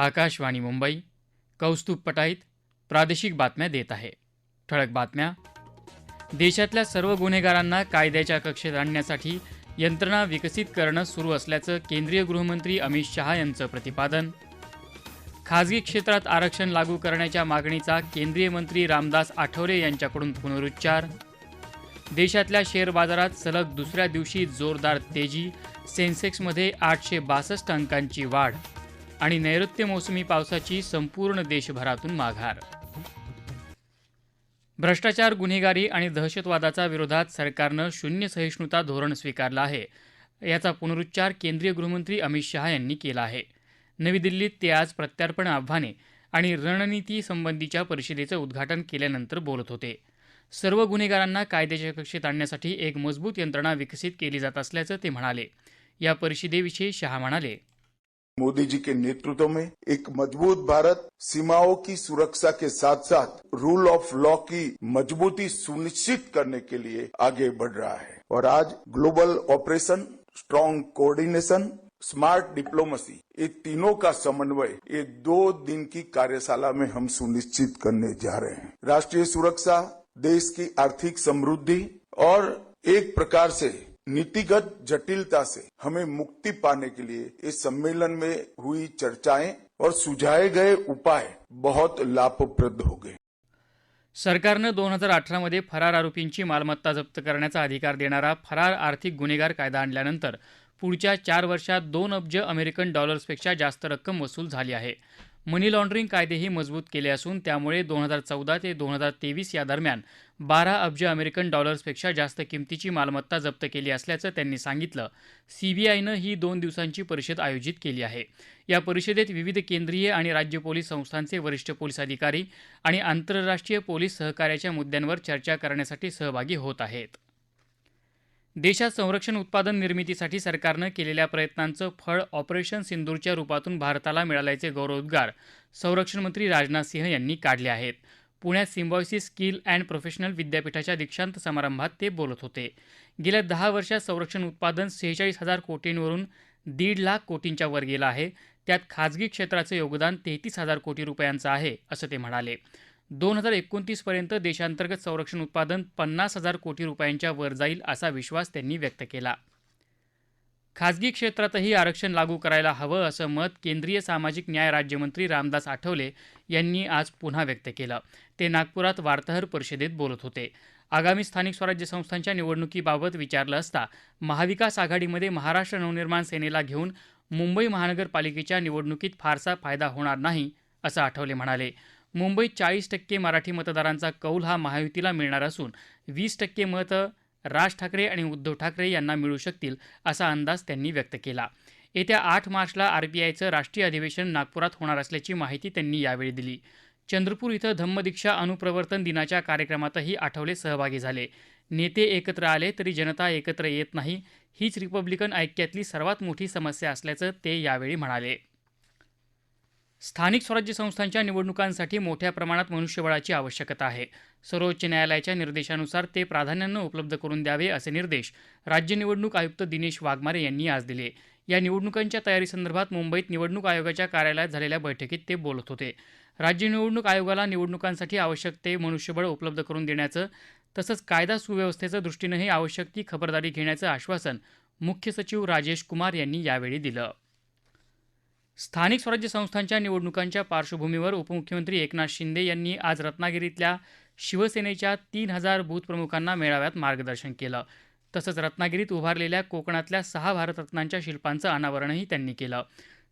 आकाशवाणी मुंबई कौस्तुभ पटाईत प्रादेशिक बातम्या देत आहे. ठळक बातम्या. देशातल्या सर्व गुन्हेगारांना कायद्याच्या कक्षेत आणण्यासाठी यंत्रणा विकसित करणं सुरू असल्याचं केंद्रीय गृहमंत्री अमित शहा यांचं प्रतिपादन. खाजगी क्षेत्रात आरक्षण लागू करण्याच्या मागणीचा केंद्रीय मंत्री रामदास आठवले यांच्याकडून पुनरुच्चार. देशातल्या शेअर बाजारात सलग दुसऱ्या दिवशी जोरदार तेजी सेन्सेक्समध्ये आठशे बासष्ट अंकांची वाढ. आणि नैऋत्य मोसमी पावसाची संपूर्ण देशभरातून माघार. भ्रष्टाचार गुन्हेगारी आणि दहशतवादाचा विरोधात सरकारनं शून्य सहिष्णुता धोरण स्वीकारलं आहे. याचा पुनरुच्चार केंद्रीय गृहमंत्री अमित शहा यांनी केला आहे. नवी दिल्लीत ते आज प्रत्यार्पण आव्हाने आणि रणनीती संबंधीच्या परिषदेचं उद्घाटन केल्यानंतर बोलत होते. सर्व गुन्हेगारांना कायद्याच्या कक्षेत आणण्यासाठी एक मजबूत यंत्रणा विकसित केली जात असल्याचं ते म्हणाले. या परिषदेविषयी शहा म्हणाले मोदी जी के नेतृत्व में एक मज़बूत भारत, सीमाओं की सुरक्षा के साथ साथ रूल ऑफ़ लॉ की मजबूती सुनिश्चित करने के लिए आगे बढ़ रहा है। और आज global operation strong coordination smart diplomacy ये तीनों का समन्वय ये दो दिन की कार्यशाला में हम सुनिश्चित करने जा रहे हैं। राष्ट्रीय सुरक्षा, देश की आर्थिक समृद्धि और एक प्रकार से नीतिगत जटिलता से हमें मुक्ति पाने के लिए इस सम्मेलन में हुई चर्चाएं और सुझाए गए उपाय बहुत लाभप्रद हो गए। सरकारनं दोन हजार अठरामध्ये फरार आरोपींची मालमत्ता जप्त करण्याचा अधिकार देणारा फरार आर्थिक गुन्हेगार कायदा आणल्यानंतर पुढच्या चार वर्षात दोन अब्ज अमेरिकन डॉलर्सपेक्षा जास्त रक्कम वसूल झाली आहे. मनी लॉन्ड्रिंग कायदेही मजबूत केले असून त्यामुळे दोन हजार चौदा ते दोन हजार तेवीस या दरम्यान बारा अब्ज अमेरिकन डॉलर्सपेक्षा जास्त किमतीची मालमत्ता जप्त केली असल्याचं त्यांनी सांगितलं. सीबीआयनं ही दोन दिवसांची परिषद आयोजित केली आहे. या परिषदेत विविध केंद्रीय आणि राज्य पोलीस संस्थांचे वरिष्ठ पोलीस अधिकारी आणि आंतरराष्ट्रीय पोलीस सहकार्याच्या मुद्द्यांवर चर्चा करण्यासाठी सहभागी होत आहेत. देशात संरक्षण उत्पादन निर्मितीसाठी सरकारनं केलेल्या प्रयत्नांचं फळ ऑपरेशन सिंदूरच्या रूपातून भारताला मिळाल्याचे गौरवोद्गार संरक्षण मंत्री राजनाथ सिंह यांनी काढले आहेत. पुण्यात सिम्बॉयसिस स्किल अँड प्रोफेशनल विद्यापीठाच्या दीक्षांत समारंभात ते बोलत होते. गेल्या दहा वर्षात संरक्षण उत्पादन सेहेचाळीस हजार कोटींवरून दीड लाख कोटींच्या वर गेलं आहे. त्यात खाजगी क्षेत्राचं योगदान तेहतीस हजार कोटी रुपयांचं आहे असं ते म्हणाले. दोन हजार एकोणतीसपर्यंत देशांतर्गत संरक्षण उत्पादन पन्नास हजार कोटी रुपयांच्या वर जाईल असा विश्वास त्यांनी व्यक्त केला. खाजगी क्षेत्रातही आरक्षण लागू करायला हवं असं मत केंद्रीय सामाजिक न्याय राज्यमंत्री रामदास आठवले यांनी आज पुन्हा व्यक्त केलं. ते नागपुरात वार्ताहर परिषदेत बोलत होते. आगामी स्थानिक स्वराज्य संस्थांच्या निवडणुकीबाबत विचारलं असता महाविकास आघाडीमध्ये महाराष्ट्र नवनिर्माण सेनेला घेऊन मुंबई महानगरपालिकेच्या निवडणुकीत फारसा फायदा होणार नाही असं आठवले म्हणाले. मुंबईत चाळीस टक्के मराठी मतदारांचा कौल हा महायुतीला मिळणार असून वीस टक्के मतं राज ठाकरे आणि उद्धव ठाकरे यांना मिळू शकतील असा अंदाज त्यांनी व्यक्त केला. येत्या आठ मार्चला आरपीआयचं राष्ट्रीय अधिवेशन नागपुरात होणार असल्याची माहिती त्यांनी यावेळी दिली. चंद्रपूर इथं धम्मदीक्षा अनुप्रवर्तन दिनाच्या कार्यक्रमातही आठवले सहभागी झाले. नेते एकत्र आले तरी जनता एकत्र येत नाही हीच रिपब्लिकन ऐक्यातली सर्वात मोठी समस्या असल्याचं ते यावेळी म्हणाले. स्थानिक स्वराज्य संस्थांच्या निवडणुकांसाठी मोठ्या प्रमाणात मनुष्यबळाची आवश्यकता आहे. सर्वोच्च न्यायालयाच्या निर्देशानुसार ते प्राधान्यानं उपलब्ध करून द्यावे असे निर्देश राज्य निवडणूक आयुक्त दिनेश वाघमारे यांनी आज दिले. या निवडणुकांच्या तयारीसंदर्भात मुंबईत निवडणूक आयोगाच्या कार्यालयात झालेल्या बैठकीत ते बोलत होते. राज्य निवडणूक आयोगाला निवडणुकांसाठी आवश्यक ते मनुष्यबळ उपलब्ध करून देण्याचं तसंच कायदा सुव्यवस्थेच्या दृष्टीनंही आवश्यक ती खबरदारी घेण्याचं आश्वासन मुख्य सचिव राजेश कुमार यांनी यावेळी दिलं. स्थानिक स्वराज्य संस्थांच्या निवडणुकांच्या पार्श्वभूमीवर उपमुख्यमंत्री एकनाथ शिंदे यांनी आज रत्नागिरीतल्या शिवसेनेच्या तीन हजार बूथप्रमुखांना मेळाव्यात मार्गदर्शन केलं. तसंच रत्नागिरीत उभारलेल्या कोकणातल्या सहा भारतरत्नांच्या शिल्पांचं अनावरणही त्यांनी केलं.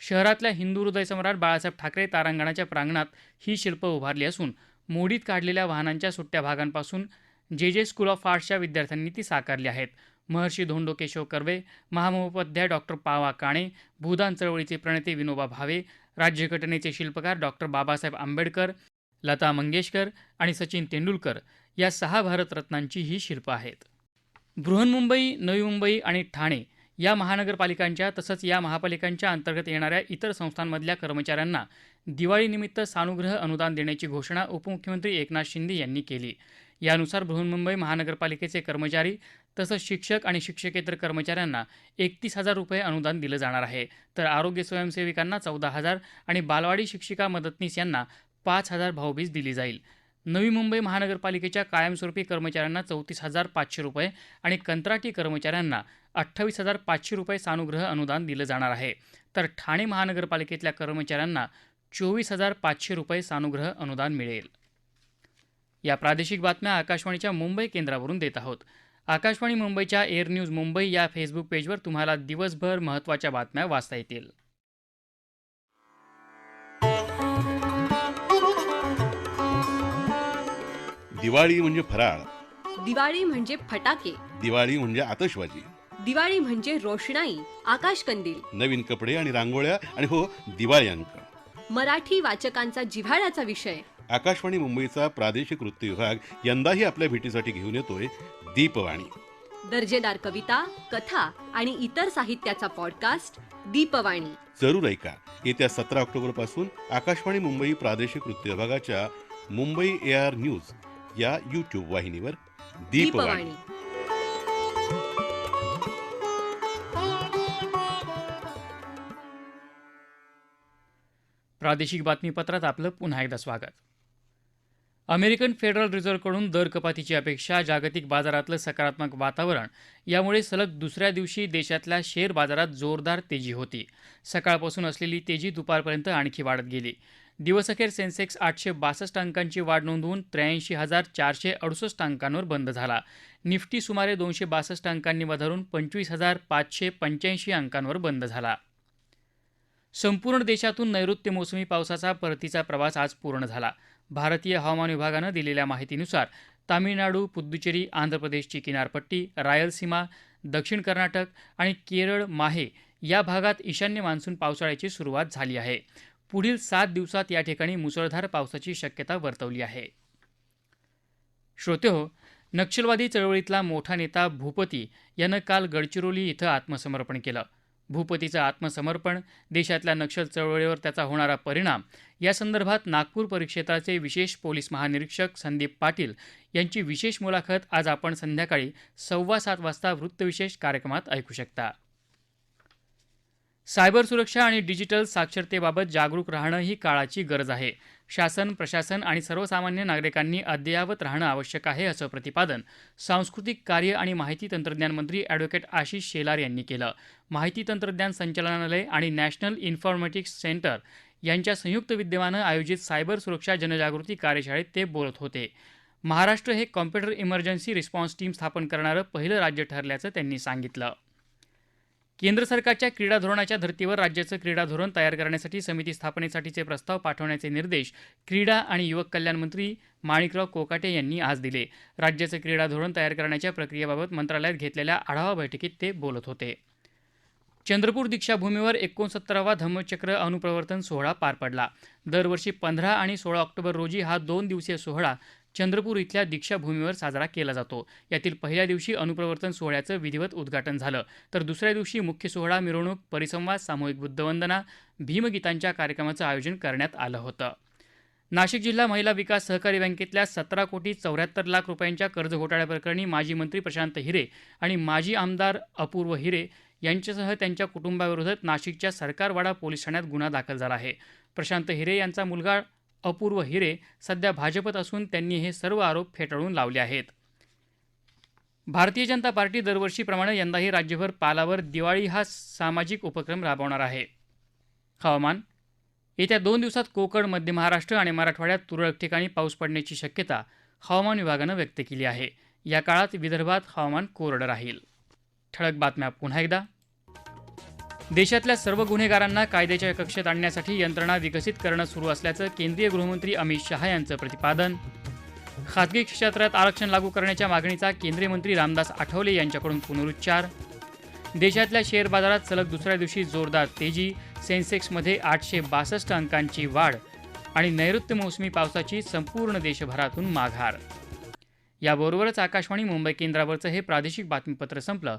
शहरातल्या हिंदू हृदयसम्राट बाळासाहेब ठाकरे तारांगणाच्या प्रांगणात ही शिल्पं उभारली असून मोडीत काढलेल्या वाहनांच्या सुट्ट्या भागांपासून जे जे स्कूल ऑफ आर्ट्सच्या विद्यार्थ्यांनी ती साकारली आहेत. महर्षी धोंडो केशव कर्वे महामहोपाध्याय डॉक्टर पावा काणे भूदान चळवळीचे प्रणेते विनोबा भावे राज्यघटनेचे शिल्पकार डॉक्टर बाबासाहेब आंबेडकर लता मंगेशकर आणि सचिन तेंडुलकर या सहा भारतरत्नांची ही शिल्पं आहेत. बृहन्मुंबई नवी मुंबई आणि ठाणे या महानगरपालिकांच्या तसंच या महापालिकांच्या अंतर्गत येणाऱ्या इतर संस्थांमधल्या कर्मचाऱ्यांना दिवाळीनिमित्त सानुग्रह अनुदान देण्याची घोषणा उपमुख्यमंत्री एकनाथ शिंदे यांनी केली. यानुसार बृहन्मुंबई महानगरपालिकेचे कर्मचारी तसंच शिक्षक आणि शिक्षकेतर कर्मचाऱ्यांना एकतीस हजार रुपये अनुदान दिलं जाणार आहे. तर आरोग्य स्वयंसेविकांना चौदा हजार आणि बालवाडी शिक्षिका मदतनीस यांना पाच हजार भाऊबीज दिली जाईल. नवी मुंबई महानगरपालिकेच्या कायमस्वरूपी कर्मचाऱ्यांना चौतीस हजार पाचशे रुपये आणि कंत्राटी कर्मचाऱ्यांना अठ्ठावीस हजार पाचशे रुपये सानुग्रह अनुदान दिलं जाणार आहे. तर ठाणे महानगरपालिकेतल्या कर्मचाऱ्यांना चोवीस हजार पाचशे रुपये सानुग्रह अनुदान मिळेल. या प्रादेशिक बातम्या आकाशवाणीच्या मुंबई केंद्रावरून देत आहोत. आकाशवाणी मुंबईच्या एअर न्यूज मुंबई या फेसबुक पेजवर तुम्हाला दिवसभर महत्त्वाच्या बातम्या वाचता येतील. दिवाळी म्हणजे फराळ. दिवाळी म्हणजे फटाके. दिवाळी म्हणजे आतषबाजी दिवाळी म्हणजे रोषणाई आकाशकंदील. नवीन कपडे आणि रांगोळ्या आणि हो दिवाळी अंक. मराठी वाचकांचा जिव्हाळ्याचा विषय. आकाशवाणी मुंबईचा प्रादेशिक वृत्त विभाग यंदाही आपल्या भेटीसाठी घेऊन येतोय दीपवाणी. दर्जेदार कविता कथा आणि इतर साहित्याचा पॉडकास्ट दीपवाणी. जरूर ऐका. येत्या सतरा ऑक्टोबरपासून आकाशवाणी मुंबई प्रादेशिक वृत्त विभागाच्या मुंबई ए आर न्यूज या युट्यूब वाहिनीवर दीपवाणी. प्रादेशिक बातमीपत्रात आपलं पुन्हा एकदा स्वागत. अमेरिकन फेडरल रिझर्व्हकडून दर कपातीची अपेक्षा जागतिक बाजारातलं सकारात्मक वातावरण यामुळे सलग दुसऱ्या दिवशी देशातल्या शेअर बाजारात जोरदार तेजी होती. सकाळपासून असलेली तेजी दुपारपर्यंत आणखी वाढत गेली. दिवसअखेर सेन्सेक्स आठशे बासष्ट अंकांची वाढ नोंदवून त्र्याऐंशी हजार चारशे अडुसष्ट अंकांवर बंद झाला. निफ्टी सुमारे दोनशे बासष्ट अंकांनी वधारून पंचवीस हजार पाचशे पंच्याऐंशी अंकांवर बंद झाला. संपूर्ण देशातून नैऋत्य मोसमी पावसाचा परतीचा प्रवास आज पूर्ण झाला. भारतीय हवामान विभागानं दिलेल्या माहितीनुसार तामिळनाडू पुद्दुचेरी आंध्र प्रदेशची किनारपट्टी रायलसीमा दक्षिण कर्नाटक आणि केरळ माहे या भागात ईशान्य मान्सून पावसाळ्याची सुरुवात झाली आहे. पुढील सात दिवसात या ठिकाणी मुसळधार पावसाची शक्यता वर्तवली आहे. श्रोतेहो नक्षलवादी चळवळीतला मोठा नेता भूपती यानं काल गडचिरोली इथं आत्मसमर्पण केलं. भूपतीचं आत्मसमर्पण देशातल्या नक्षल चळवळीवर त्याचा होणारा परिणाम या संदर्भात नागपूर परिक्षेत्राचे विशेष पोलीस महानिरीक्षक संदीप पाटील यांची विशेष मुलाखत आज आपण संध्याकाळी सव्वा सात वाजता वृत्तविशेष कार्यक्रमात ऐकू शकता. सायबर सुरक्षा आणि डिजिटल साक्षरतेबाबत जागरूक राहणं ही काळाची गरज आहे. शासन प्रशासन आणि सर्वसामान्य नागरिकांनी अद्ययावत राहणं आवश्यक आहे असं प्रतिपादन सांस्कृतिक कार्य आणि माहिती तंत्रज्ञान मंत्री ॲडव्होकेट आशिष शेलार यांनी केलं. माहिती तंत्रज्ञान संचालनालय आणि नॅशनल इन्फॉर्मेटिक्स सेंटर यांच्या संयुक्त विद्यमानं आयोजित सायबर सुरक्षा जनजागृती कार्यशाळेत ते बोलत होते. महाराष्ट्र हे कॉम्प्युटर इमर्जन्सी रिस्पॉन्स टीम स्थापन करणारं पहिलं राज्य ठरल्याचं त्यांनी सांगितलं. केंद्र सरकारच्या क्रीडा धोरणाच्या धर्तीवर राज्याचं क्रीडा धोरण तयार करण्यासाठी समिती स्थापनेसाठीचे प्रस्ताव पाठवण्याचे निर्देश क्रीडा आणि युवक कल्याण मंत्री माणिकराव कोकाटे यांनी आज दिले. राज्याचं क्रीडा धोरण तयार करण्याच्या प्रक्रियेबाबत मंत्रालयात घेतलेल्या आढावा बैठकीत ते बोलत होते. चंद्रपूर दीक्षाभूमीवर एकोणसत्तरावा धम्मचक्र अनुप्रवर्तन सोहळा पार पडला. दरवर्षी पंधरा आणि सोळा ऑक्टोबर रोजी हा दोन दिवसीय सोहळा चंद्रपूर इथल्या दीक्षाभूमीवर साजरा केला जातो. यातील पहिल्या दिवशी अनुप्रवर्तन सोहळ्याचं विधिवत उद्घाटन झालं. तर दुसऱ्या दिवशी मुख्य सोहळा मिरवणूक परिसंवाद सामूहिक बुद्धवंदना भीमगीतांच्या कार्यक्रमाचं आयोजन करण्यात आलं होतं. नाशिक जिल्हा महिला विकास सहकारी बँकेतल्या सतरा कोटी चौऱ्याहत्तर लाख रुपयांच्या कर्ज घोटाळ्याप्रकरणी माजी मंत्री प्रशांत हिरे आणि माजी आमदार अपूर्व हिरे यांच्यासह त्यांच्या कुटुंबाविरोधात नाशिकच्या सरकारवाडा पोलीस ठाण्यात गुन्हा दाखल झाला आहे. प्रशांत हिरे यांचा मुलगा अपूर्व हिरे सध्या भाजपत असून त्यांनी हे सर्व आरोप फेटाळून लावले आहेत. भारतीय जनता पार्टी दरवर्षीप्रमाणे यंदाही राज्यभर पालावर दिवाळी हा सामाजिक उपक्रम राबवणार आहे. हवामान. येत्या दोन दिवसात कोकण मध्य महाराष्ट्र आणि मराठवाड्यात तुरळक ठिकाणी पाऊस पडण्याची शक्यता हवामान विभागानं व्यक्त केली आहे. या काळात विदर्भात हवामान कोरडं राहील. ठळक बातम्या पुन्हा एकदा. देशातल्या सर्व गुन्हेगारांना कायद्याच्या कक्षेत आणण्यासाठी यंत्रणा विकसित करणं सुरू असल्याचं केंद्रीय गृहमंत्री अमित शहा यांचं प्रतिपादन. खाजगी क्षेत्रात आरक्षण लागू करण्याच्या मागणीचा केंद्रीय मंत्री रामदास आठवले यांच्याकडून पुनरुच्चार. देशातल्या शेअर बाजारात सलग दुसऱ्या दिवशी जोरदार तेजी सेन्सेक्समध्ये आठशे बासष्ट अंकांची वाढ आणि नैऋत्य मोसमी पावसाची संपूर्ण देशभरातून माघार. याबरोबरच आकाशवाणी मुंबई केंद्रावरचं हे प्रादेशिक बातमीपत्र संपलं.